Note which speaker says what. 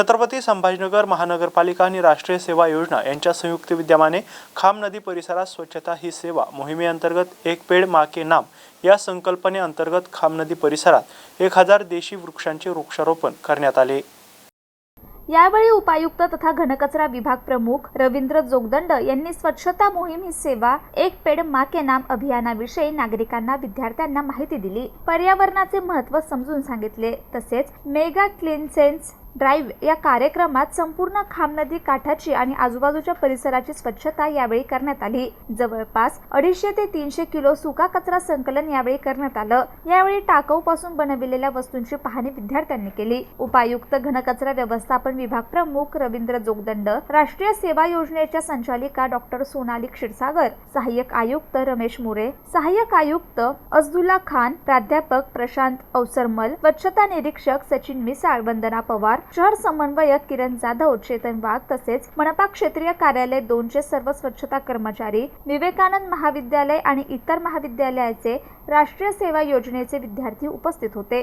Speaker 1: छत्रपती संभाजीनगर महानगरपालिका आणि राष्ट्रीय सेवा योजना यांच्या संयुक्त विद्यमाने खाम नदी परिसरात स्वच्छता ही सेवा मोहिमेअंतर्गत एक पेड माके नाम या संकल्पनेअंतर्गत खाम नदी परिसरात एक हजार देशी वृक्षांचे वृक्षारोपण करण्यात आले.
Speaker 2: यावेळी उपायुक्त तथा घनकचरा विभाग प्रमुख रवींद्र जोगदंड यांनी स्वच्छता मोहीम ही सेवा एक पेड मा के नाम अभियानाविषयी नागरिकांना विद्यार्थ्यांना माहिती दिली. पर्यावरणाचे महत्त्व समजून सांगितले. तसेच मेगा क्लीन सेन्स ड्राईव्ह या कार्यक्रमात संपूर्ण खाम नदी काठाची आणि आजूबाजूच्या परिसराची स्वच्छता यावेळी करण्यात आली. जवळपास अडीचशे ते तीनशे किलो सुका कचरा संकलन यावेळी करण्यात आलं. यावेळी टाकाऊ पासून बनविलेल्या वस्तूंची पाहणी विद्यार्थ्यांनी केली. उपायुक्त घनकचरा व्यवस्थापन विभाग प्रमुख रवींद्र जोगदंड राष्ट्रीय सेवा योजनेच्या संचालिका डॉक्टर सोनाली क्षीरसागर सहाय्यक आयुक्त रमेश मोरे सहाय्यक आयुक्त अजदुल्ला खान प्राध्यापक प्रशांत अवसरमल स्वच्छता निरीक्षक सचिन मिसाळ वंदना पवार शहर समन्वयक किरण जाधव चेतन वाघ तसेच मनपा क्षेत्रीय कार्यालय दोनचे सर्व स्वच्छता कर्मचारी विवेकानंद महाविद्यालय आणि इतर महाविद्यालयाचे राष्ट्रीय सेवा योजनेचे विद्यार्थी उपस्थित होते.